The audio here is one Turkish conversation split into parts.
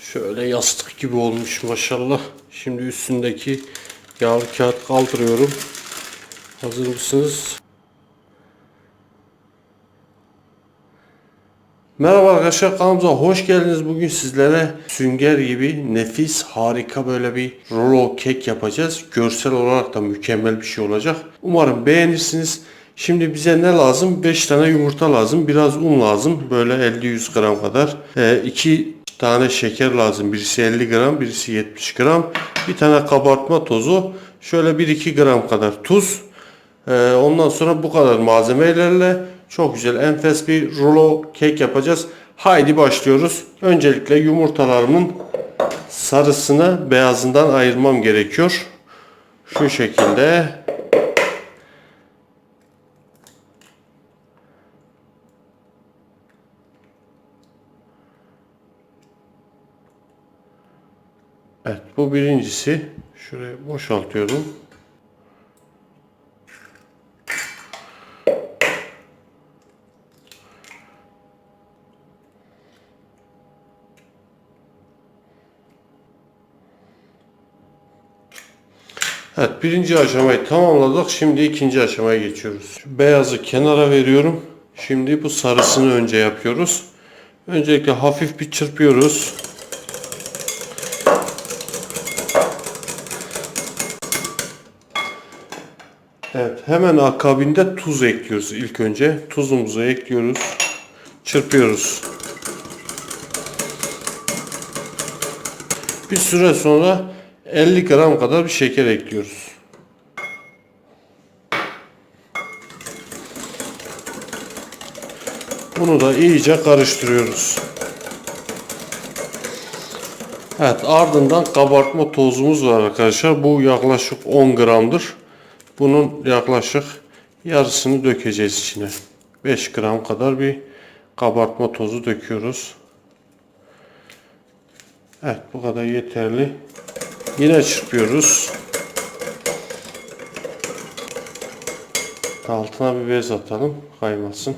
Şöyle yastık gibi olmuş maşallah. Şimdi üstündeki yağlı kağıt kaldırıyorum. Hazır mısınız? Merhaba arkadaşlar kanalımıza hoş geldiniz. Bugün sizlere sünger gibi nefis harika böyle bir rulo kek yapacağız. Görsel olarak da mükemmel bir şey olacak. Umarım beğenirsiniz. Şimdi bize ne lazım? 5 tane yumurta lazım. Biraz un lazım. Böyle 50-100 gram kadar. 2 tane şeker lazım. Birisi 50 gram, birisi 70 gram. Bir tane kabartma tozu. Şöyle 1-2 gram kadar tuz. Ee, ondan sonra bu kadar malzemelerle çok güzel enfes bir rulo kek yapacağız. Haydi başlıyoruz. Öncelikle yumurtalarımın sarısını beyazından ayırmam gerekiyor. Şu şekilde. Bu birincisi. Şuraya boşaltıyorum. Evet birinci aşamayı tamamladık. Şimdi ikinci aşamaya geçiyoruz. Şu beyazı kenara veriyorum. Şimdi bu sarısını önce yapıyoruz. Öncelikle hafif bir çırpıyoruz. Evet hemen akabinde tuz ekliyoruz ilk önce. Tuzumuzu ekliyoruz. Çırpıyoruz. Bir süre sonra 50 gram kadar bir şeker ekliyoruz. Bunu da iyice karıştırıyoruz. Evet ardından kabartma tozumuz var arkadaşlar. Bu yaklaşık 10 gramdır. Bunun yaklaşık yarısını dökeceğiz içine. 5 gram kadar bir kabartma tozu döküyoruz. Evet bu kadar yeterli. Yine çırpıyoruz. Altına bir bez atalım kaymasın.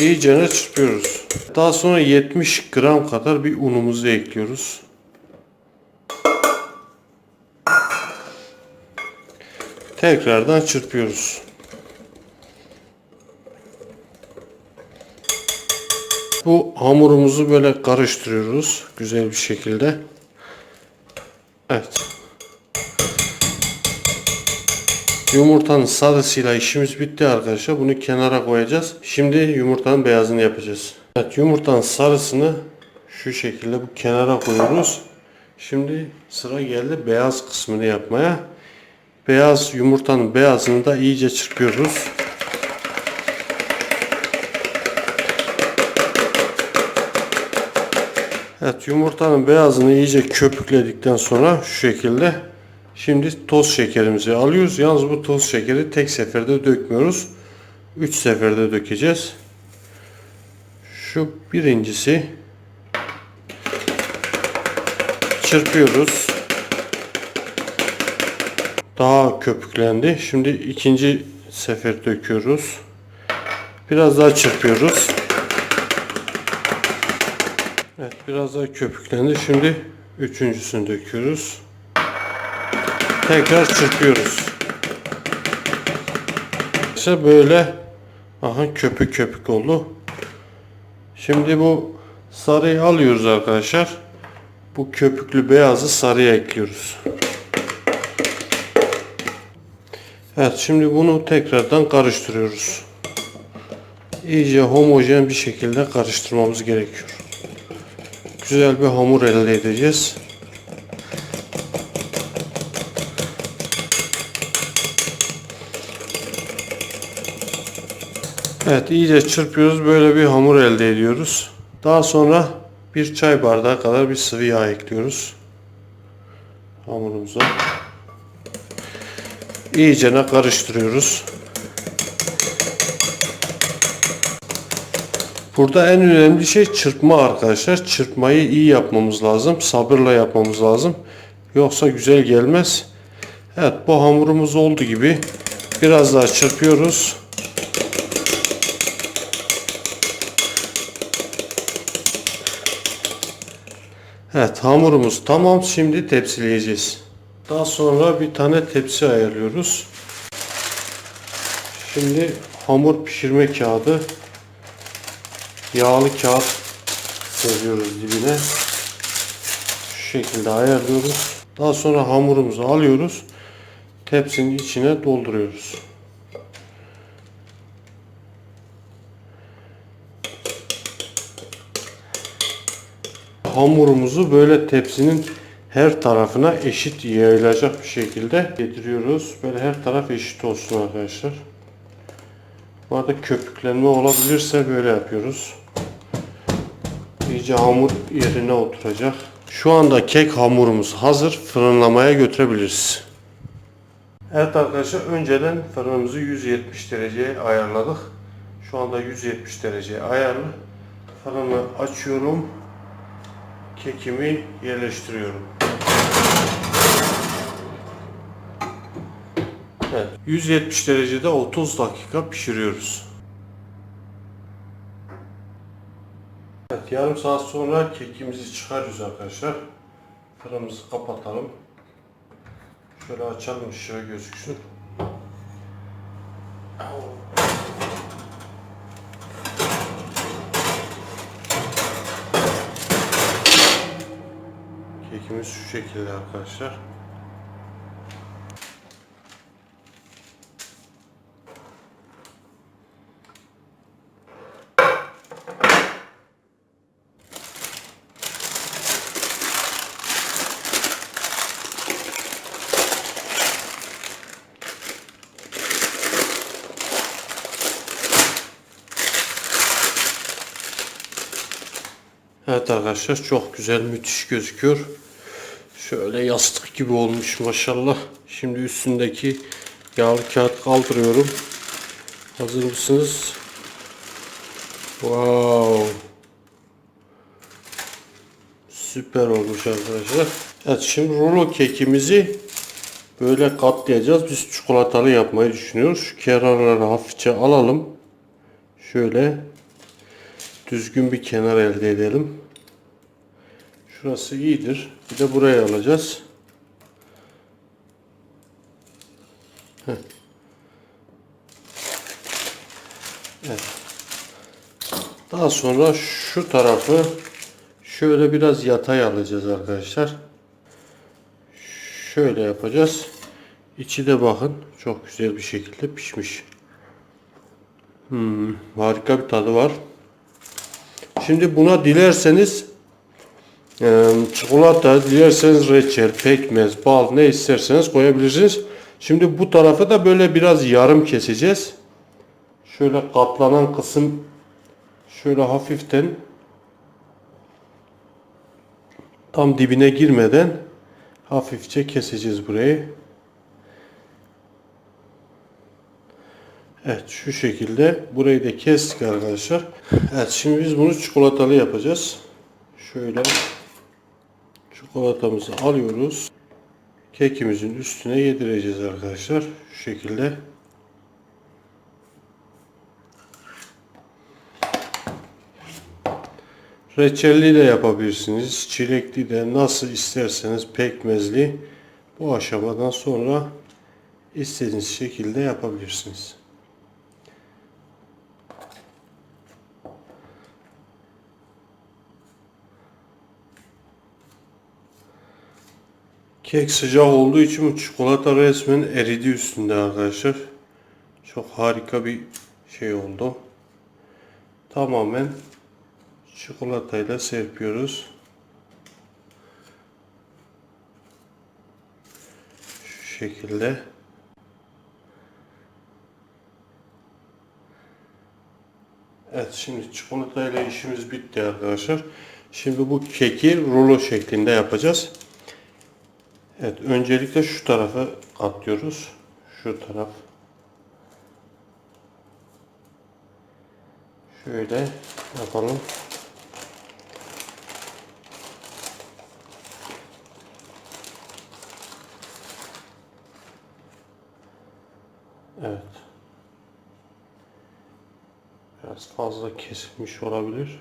İyice çırpıyoruz. Daha sonra 70 gram kadar bir unumuzu ekliyoruz. Tekrardan çırpıyoruz. Bu hamurumuzu böyle karıştırıyoruz güzel bir şekilde. Evet. Yumurtanın sarısıyla işimiz bitti arkadaşlar. Bunu kenara koyacağız. Şimdi yumurtanın beyazını yapacağız. Evet yumurtanın sarısını şu şekilde bu kenara koyuyoruz. Şimdi sıra geldi beyaz kısmını yapmaya. Beyaz yumurtanın beyazını da iyice çırpıyoruz. Evet yumurtanın beyazını iyice köpükledikten sonra şu şekilde şimdi toz şekerimizi alıyoruz. Yalnız bu toz şekeri tek seferde dökmüyoruz. 3 seferde dökeceğiz. Şu birincisi çırpıyoruz. Daha köpüklendi. Şimdi ikinci sefer döküyoruz. Biraz daha çırpıyoruz. Evet biraz daha köpüklendi. Şimdi üçüncüsünü döküyoruz. Tekrar çırpıyoruz. İşte böyle aha köpük köpük oldu. Şimdi bu sarıyı alıyoruz arkadaşlar. Bu köpüklü beyazı sarıya ekliyoruz. Evet şimdi bunu tekrardan karıştırıyoruz. İyice homojen bir şekilde karıştırmamız gerekiyor güzel bir hamur elde edeceğiz. Evet iyice çırpıyoruz. Böyle bir hamur elde ediyoruz. Daha sonra bir çay bardağı kadar bir sıvı yağ ekliyoruz. Hamurumuza. İyice karıştırıyoruz. Burada en önemli şey çırpma arkadaşlar. Çırpmayı iyi yapmamız lazım. Sabırla yapmamız lazım. Yoksa güzel gelmez. Evet bu hamurumuz oldu gibi. Biraz daha çırpıyoruz. Evet hamurumuz tamam. Şimdi tepsileyeceğiz. Daha sonra bir tane tepsi ayarlıyoruz. Şimdi hamur pişirme kağıdı yağlı kağıt seriyoruz dibine. Şu şekilde ayarlıyoruz. Daha sonra hamurumuzu alıyoruz. Tepsinin içine dolduruyoruz. Hamurumuzu böyle tepsinin her tarafına eşit yayılacak bir şekilde getiriyoruz. Böyle her taraf eşit olsun arkadaşlar. Bu arada köpüklenme olabilirse böyle yapıyoruz. İyice hamur yerine oturacak. Şu anda kek hamurumuz hazır. Fırınlamaya götürebiliriz. Evet arkadaşlar önceden fırınımızı 170 dereceye ayarladık. Şu anda 170 dereceye ayarlı. Fırını açıyorum. Kekimi yerleştiriyorum. Evet, 170 derecede 30 dakika pişiriyoruz. Evet, yarım saat sonra kekimizi çıkarıyoruz arkadaşlar. Fırınımızı kapatalım. Şöyle açalım ışığı gözüksün. Kekimiz şu şekilde arkadaşlar. Evet arkadaşlar çok güzel müthiş gözüküyor. Şöyle yastık gibi olmuş maşallah. Şimdi üstündeki yağlı kağıt kaldırıyorum. Hazır mısınız? Wow. Süper olmuş arkadaşlar. Evet şimdi rulo kekimizi böyle katlayacağız. Biz çikolatalı yapmayı düşünüyoruz. Şu kenarları hafifçe alalım. Şöyle düzgün bir kenar elde edelim. Şurası iyidir. Bir de buraya alacağız. Heh. Evet. Daha sonra şu tarafı şöyle biraz yatay alacağız arkadaşlar. Şöyle yapacağız. İçi de bakın çok güzel bir şekilde pişmiş. Hmm, harika bir tadı var. Şimdi buna dilerseniz çikolata, dilerseniz reçel, pekmez, bal ne isterseniz koyabilirsiniz. Şimdi bu tarafa da böyle biraz yarım keseceğiz. Şöyle katlanan kısım şöyle hafiften tam dibine girmeden hafifçe keseceğiz burayı. Evet şu şekilde burayı da kestik arkadaşlar. Evet şimdi biz bunu çikolatalı yapacağız. Şöyle çikolatamızı alıyoruz. Kekimizin üstüne yedireceğiz arkadaşlar. Şu şekilde. Reçelli de yapabilirsiniz. Çilekli de nasıl isterseniz pekmezli. Bu aşamadan sonra istediğiniz şekilde yapabilirsiniz. Kek sıcak olduğu için bu çikolata resmen eridi üstünde arkadaşlar. Çok harika bir şey oldu. Tamamen çikolatayla serpiyoruz. Şu şekilde. Evet şimdi çikolatayla işimiz bitti arkadaşlar. Şimdi bu keki rulo şeklinde yapacağız. Evet, öncelikle şu tarafı katlıyoruz. Şu taraf. Şöyle yapalım. Evet. Biraz fazla kesilmiş olabilir.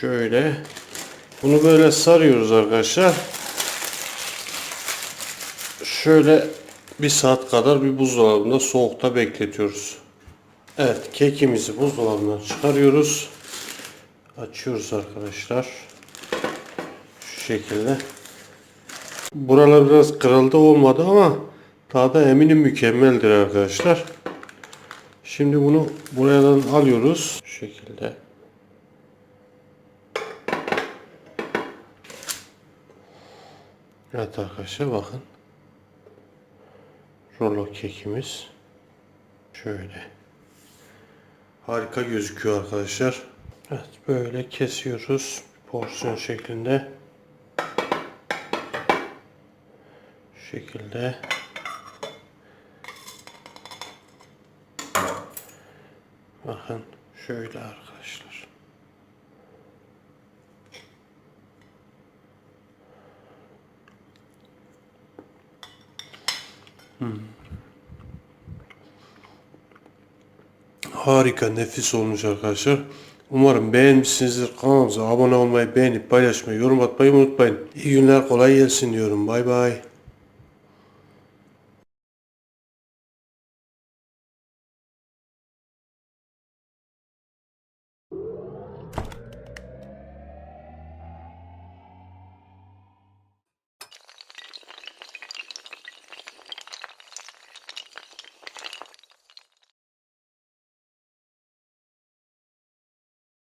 Şöyle. Bunu böyle sarıyoruz arkadaşlar. Şöyle bir saat kadar bir buzdolabında soğukta bekletiyoruz. Evet kekimizi buzdolabından çıkarıyoruz. Açıyoruz arkadaşlar. Şu şekilde. Buralar biraz kırıldı olmadı ama tadı eminim mükemmeldir arkadaşlar. Şimdi bunu buradan alıyoruz. Şu şekilde. Evet arkadaşlar bakın. Rolo kekimiz. Şöyle. Harika gözüküyor arkadaşlar. Evet böyle kesiyoruz. Porsiyon şeklinde. Şu şekilde. Bakın şöyle arkadaşlar. Harika, nefis olmuş arkadaşlar. Umarım beğenmişsinizdir. Kanalımıza abone olmayı, beğenip paylaşmayı, yorum atmayı unutmayın. İyi günler, kolay gelsin diyorum. Bay bay.